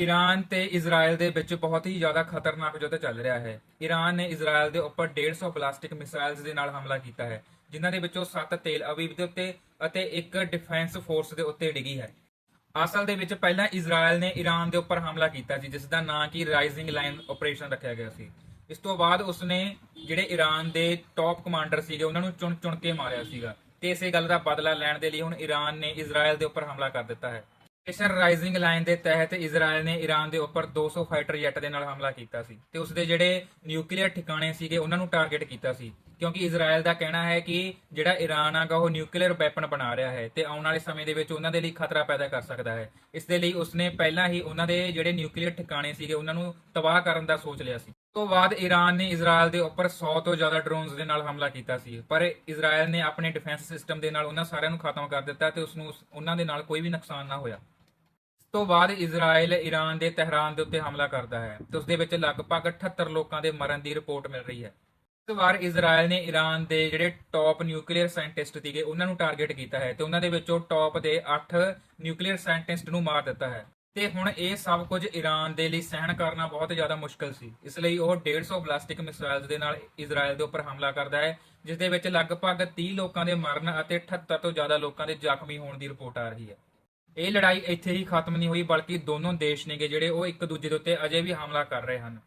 Iran ਤੇ Israel ਦੇ ਵਿੱਚ ਬਹੁਤ ਹੀ ਜ਼ਿਆਦਾ ਖਤਰਨਾਕ ਯੁੱਧ ਚੱਲ ਰਿਹਾ ਹੈ। ਈਰਾਨ ਨੇ ਇਜ਼ਰਾਈਲ ਦੇ ਉੱਪਰ 150 ਬਲਾਸਟਿਕ ਮਿਸਾਈਲਸ ਦੇ ਨਾਲ ਹਮਲਾ ਕੀਤਾ ਹੈ, ਜਿਨ੍ਹਾਂ ਦੇ ਵਿੱਚੋਂ 7 ਤੇਲ ਅਵੀਵ ਦੇ ਉੱਤੇ ਅਤੇ ਇੱਕ ਡਿਫੈਂਸ ਫੋਰਸ ਦੇ ਉੱਤੇ ਡਿੱਗੀ ਹੈ। ਅਸਲ ਦੇ ਵਿੱਚ ਪਹਿਲਾਂ ਇਜ਼ਰਾਈਲ ਨੇ ਈਰਾਨ ਦੇ ਉੱਪਰ ਹਮਲਾ ਕੀਤਾ ਸੀ, ਜਿਸ ਦਾ ਨਾਂ ਕੀ ਰਾਈਜ਼ਿੰਗ ਲਾਈਨ ਆਪਰੇਸ਼ਨ ਰੱਖਿਆ ਗਿਆ ਸੀ। ਇਸ ਤੋਂ ਬਾਅਦ ਉਸਨੇ ਜਿਹੜੇ ਈਰਾਨ ਦੇ ਟੌਪ ਕਮਾਂਡਰ ਸੀਗੇ, ਉਹਨਾਂ ਨੂੰ ਚੁਣ ਚੁਣ ਕੇ ਮਾਰਿਆ ਸੀਗਾ ਤੇ ਇਸੇ ਗੱਲ ਦਾ ਬਦਲਾ ਲੈਣ ਦੇ ਲਈ ਹੁਣ ਈਰਾਨ ਨੇ ਇਜ਼ਰਾਈਲ ਦੇ ਉੱਪਰ ਹਮਲਾ ਕਰ ਦਿੱਤਾ ਹੈ। ਆਪਰੇਸ਼ਨ ਰਾਈਜ਼ਿੰਗ ਲਾਈਨ ਦੇ ਤਹਿਤ ਇਜ਼ਰਾਈਲ ਨੇ ਈਰਾਨ ਦੇ ਉੱਪਰ 200 ਫਾਈਟਰ ਜੈਟ ਦੇ ਨਾਲ ਹਮਲਾ ਕੀਤਾ ਸੀ ਤੇ ਉਸਦੇ ਜਿਹੜੇ ਨਿਊਕਲੀਅਰ ਠਿਕਾਣੇ ਸੀਗੇ ਉਹਨਾਂ ਨੂੰ ਟਾਰਗੇਟ ਕੀਤਾ ਸੀ। ਕਿਉਂਕਿ ਇਜ਼ਰਾਈਲ ਦਾ ਕਹਿਣਾ ਹੈ ਕਿ ਜਿਹੜਾ ਈਰਾਨ ਆਗਾ ਉਹ ਨਿਊਕਲੀਅਰ ਵੈਪਨ ਬਣਾ ਰਿਹਾ ਹੈ ਤੇ ਆਉਣ ਵਾਲੇ ਸਮੇਂ ਦੇ ਵਿੱਚ ਉਹਨਾਂ ਦੇ ਲਈ ਖਤਰਾ ਪੈਦਾ ਕਰ ਸਕਦਾ ਹੈ। ਇਸ ਦੇ ਲਈ ਉਸਨੇ ਪਹਿਲਾਂ ਹੀ ਉਹਨਾਂ ਦੇ ਜਿਹੜੇ ਨਿਊਕਲੀਅਰ ਠਿਕਾਣੇ ਸੀਗੇ ਉਹਨਾਂ ਨੂੰ ਤਬਾਹ ਕਰਨ ਦਾ ਸੋਚ ਲਿਆ ਸੀ। ਉਸ ਤੋਂ ਬਾਅਦ ਈਰਾਨ ਨੇ ਇਜ਼ਰਾਈਲ ਦੇ ਉੱਪਰ 100 ਤੋਂ ਜ਼ਿਆਦਾ ਡਰੋਨਸ ਦੇ ਨਾਲ ਹਮਲਾ ਕੀਤਾ ਸੀ। ਪਰ ਇਜ਼ਰਾਈਲ ਨੇ ਆਪਣੇ ਡਿਫੈਂਸ ਸਿਸਟਮ ਦੇ ਨਾਲ ਉਹਨਾਂ ਸਾਰਿਆਂ ਨੂੰ ਖਤਮ ਕਰ ਦਿੱਤਾ ਤੇ ਉਸ ਨੂੰ ਉਹਨਾਂ ਦੇ ਨਾਲ ਕੋਈ ਵੀ ਨੁਕਸਾਨ ਨਾ ਹੋਇਆ। ਤੋਂ ਬਾਅਦ ਇਜ਼ਰਾਈਲ ਈਰਾਨ ਦੇ ਤਹਿਰਾਨ ਦੇ ਉੱਤੇ ਹਮਲਾ ਕਰਦਾ ਹੈ ਤੇ ਉਸ ਦੇ ਵਿੱਚ ਲਗਭਗ 78 ਲੋਕਾਂ ਦੇ ਮਰਨ ਦੀ ਰਿਪੋਰਟ ਮਿਲ ਰਹੀ ਹੈ। ਇਸ ਵਾਰ ਇਜ਼ਰਾਈਲ ਨੇ ਈਰਾਨ ਦੇ ਜਿਹੜੇ ਟੌਪ ਨਿਊਕਲੀਅਰ ਸਾਇੰਟਿਸਟ ਸੀਗੇ, ਉਹਨਾਂ ਨੂੰ ਟਾਰਗੇਟ ਕੀਤਾ ਹੈ ਤੇ ਉਹਨਾਂ ਦੇ ਵਿੱਚੋਂ ਟੌਪ ਦੇ 8 ਨਿਊਕਲੀਅਰ ਸਾਇੰਟਿਸਟ ਨੂੰ ਮਾਰ ਦਿੱਤਾ ਹੈ। ਤੇ ਹੁਣ ਇਹ ਸਭ ਕੁਝ ਈਰਾਨ ਦੇ ਲਈ ਸਹਿਣ ਕਰਨਾ ਬਹੁਤ ਜ਼ਿਆਦਾ ਮੁਸ਼ਕਲ ਸੀ। ਇਸ ਲਈ ਉਹ 150 ਬਲਾਸਟਿਕ ਮਿਸਾਈਲਸ ਦੇ ਨਾਲ ਇਜ਼ਰਾਈਲ ਦੇ ਉੱਪਰ ਹਮਲਾ ਕਰਦਾ ਹੈ, ਜਿਸ ਦੇ ਵਿੱਚ ਲਗਭਗ 30 ਲੋਕਾਂ ਦੇ ਮਰਨ ਅਤੇ 78 ਤੋਂ ਜ਼ਿਆਦਾ ਲੋਕਾਂ ਦੇ ਜ਼ਖਮੀ ਹੋਣ ਦੀ ਰਿਪੋਰਟ ਆ ਰਹੀ ਹੈ। ਇਹ ਲੜਾਈ ਇੱਥੇ ਹੀ ਖਤਮ ਨਹੀਂ ਹੋਈ, ਬਲਕਿ ਦੋਨੋਂ ਦੇਸ਼ ਨੇਗੇ ਜਿਹੜੇ ਉਹ ਇੱਕ ਦੂਜੇ ਦੇ ਉੱਤੇ ਅਜੇ ਵੀ ਹਮਲਾ ਕਰ ਰਹੇ ਹਨ।